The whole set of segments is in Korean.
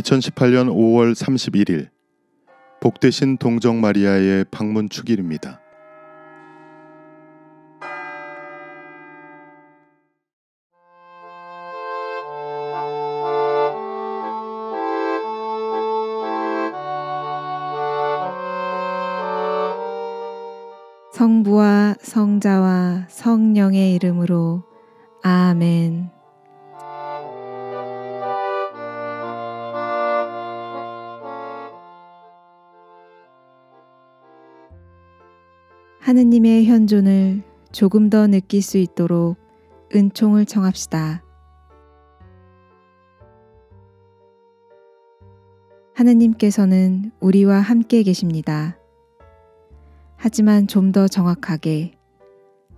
2018년 5월 31일 복되신 동정 마리아의 방문 축일입니다. 성부와 성자와 성령의 이름으로 아멘. 하느님의 현존을 조금 더 느낄 수 있도록 은총을 청합시다. 하느님께서는 우리와 함께 계십니다. 하지만 좀 더 정확하게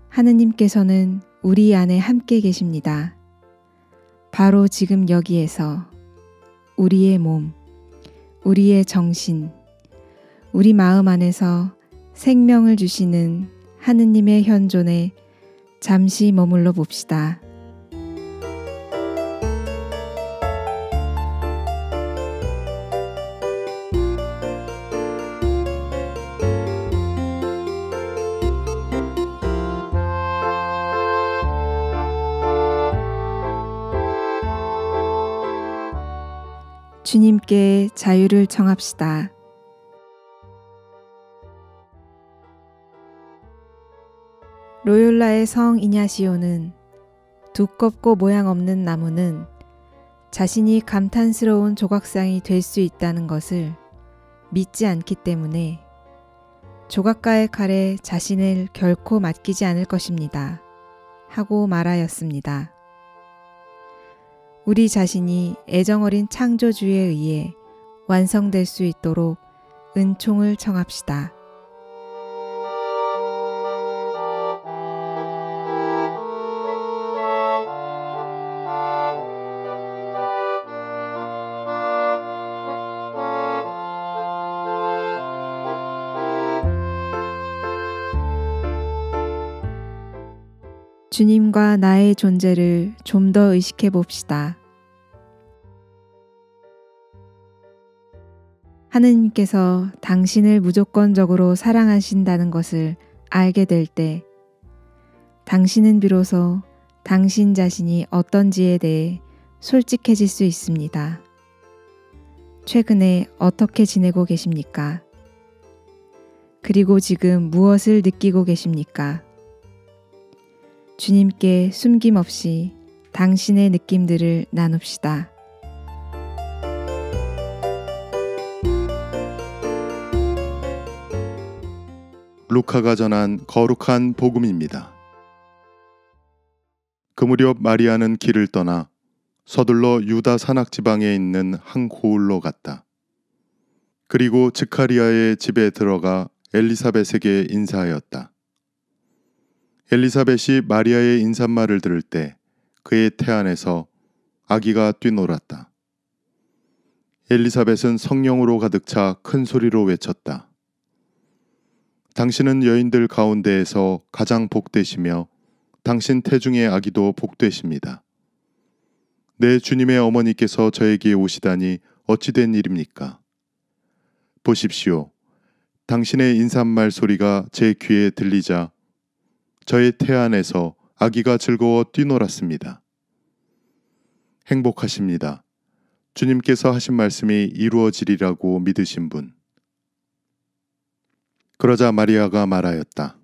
하느님께서는 우리 안에 함께 계십니다. 바로 지금 여기에서 우리의 몸, 우리의 정신, 우리 마음 안에서 생명을 주시는 하느님의 현존에 잠시 머물러 봅시다. 주님께 자유를 청합시다. 로욜라의 성 이냐시오는 두껍고 모양 없는 나무는 자신이 감탄스러운 조각상이 될 수 있다는 것을 믿지 않기 때문에 조각가의 칼에 자신을 결코 맡기지 않을 것입니다. 하고 말하였습니다. 우리 자신이 애정어린 창조주에 의해 완성될 수 있도록 은총을 청합시다. 주님과 나의 존재를 좀 더 의식해 봅시다. 하느님께서 당신을 무조건적으로 사랑하신다는 것을 알게 될 때, 당신은 비로소 당신 자신이 어떤지에 대해 솔직해질 수 있습니다. 최근에 어떻게 지내고 계십니까? 그리고 지금 무엇을 느끼고 계십니까? 주님께 숨김없이 당신의 느낌들을 나눕시다. 루카가 전한 거룩한 복음입니다. 그 무렵 마리아는 길을 떠나 서둘러 유다 산악 지방에 있는 한 고을로 갔다. 그리고 즈카리아의 집에 들어가 엘리사벳에게 인사하였다. 엘리사벳이 마리아의 인사말을 들을 때 그의 태안에서 아기가 뛰놀았다. 엘리사벳은 성령으로 가득 차 큰 소리로 외쳤다. 당신은 여인들 가운데에서 가장 복되시며 당신 태중의 아기도 복되십니다. 내 주님의 어머니께서 저에게 오시다니 어찌된 일입니까? 보십시오. 당신의 인사말 소리가 제 귀에 들리자 저의 태 안에서 아기가 즐거워 뛰놀았습니다. 행복하십니다. 주님께서 하신 말씀이 이루어지리라고 믿으신 분. 그러자 마리아가 말하였다.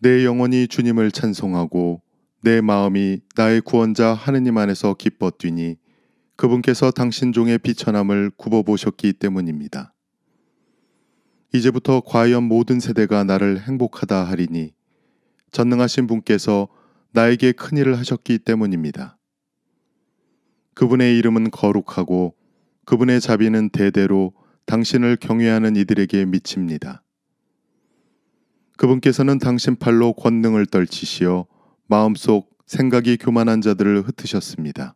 내 영혼이 주님을 찬송하고 내 마음이 나의 구원자 하느님 안에서 기뻐 뛰니 그분께서 당신 종의 비천함을 굽어보셨기 때문입니다. 이제부터 과연 모든 세대가 나를 행복하다 하리니 전능하신 분께서 나에게 큰 일을 하셨기 때문입니다. 그분의 이름은 거룩하고 그분의 자비는 대대로 당신을 경외하는 이들에게 미칩니다. 그분께서는 당신 팔로 권능을 떨치시어 마음속 생각이 교만한 자들을 흩으셨습니다.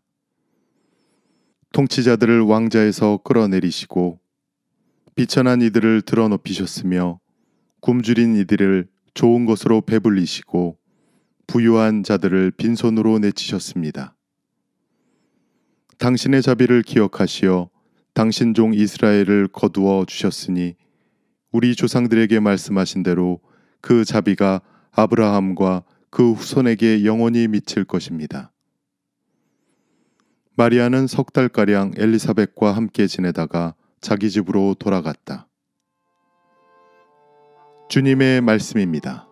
통치자들을 왕자에서 끌어내리시고 비천한 이들을 드러높이셨으며 굶주린 이들을 좋은 것으로 배불리시고 부유한 자들을 빈손으로 내치셨습니다. 당신의 자비를 기억하시어 당신 종 이스라엘을 거두어 주셨으니 우리 조상들에게 말씀하신 대로 그 자비가 아브라함과 그 후손에게 영원히 미칠 것입니다. 마리아는 석 달가량 엘리사벳과 함께 지내다가 자기 집으로 돌아갔다. 주님의 말씀입니다.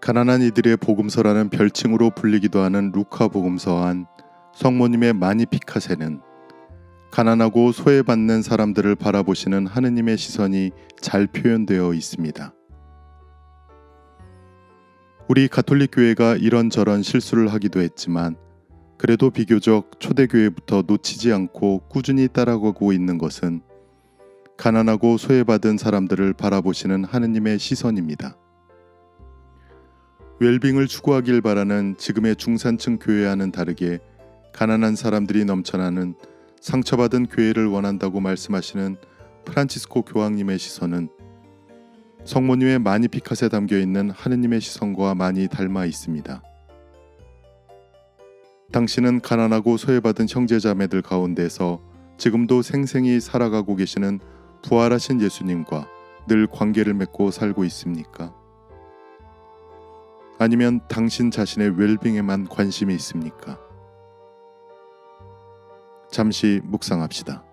가난한 이들의 복음서라는 별칭으로 불리기도 하는 루카 복음서한 성모님의 마니피카세는 가난하고 소외받는 사람들을 바라보시는 하느님의 시선이 잘 표현되어 있습니다. 우리 가톨릭 교회가 이런저런 실수를 하기도 했지만 그래도 비교적 초대교회부터 놓치지 않고 꾸준히 따라가고 있는 것은 가난하고 소외받은 사람들을 바라보시는 하느님의 시선입니다. 웰빙을 추구하길 바라는 지금의 중산층 교회와는 다르게 가난한 사람들이 넘쳐나는 상처받은 교회를 원한다고 말씀하시는 프란치스코 교황님의 시선은 성모님의 마니피카에 담겨 있는 하느님의 시선과 많이 닮아 있습니다. 당신은 가난하고 소외받은 형제자매들 가운데서 지금도 생생히 살아가고 계시는 부활하신 예수님과 늘 관계를 맺고 살고 있습니까? 아니면 당신 자신의 웰빙에만 관심이 있습니까? 잠시 묵상합시다.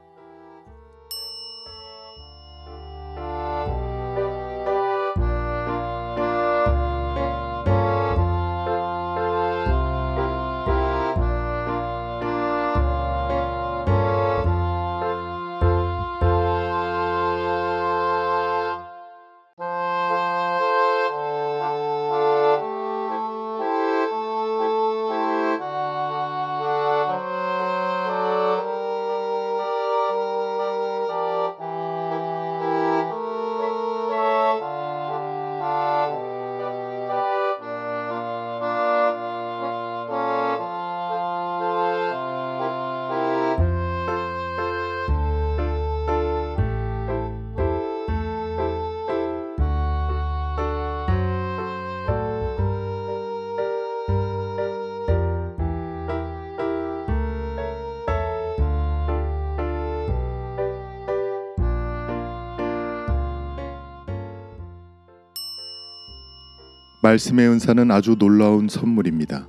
말씀의 은사는 아주 놀라운 선물입니다.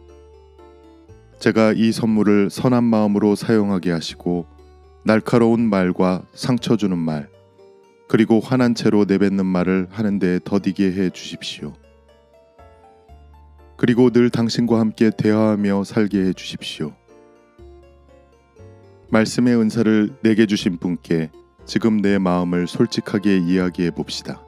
제가 이 선물을 선한 마음으로 사용하게 하시고 날카로운 말과 상처 주는 말, 그리고 화난 채로 내뱉는 말을 하는데 더디게 해 주십시오. 그리고 늘 당신과 함께 대화하며 살게 해 주십시오. 말씀의 은사를 내게 주신 분께 지금 내 마음을 솔직하게 이야기해 봅시다.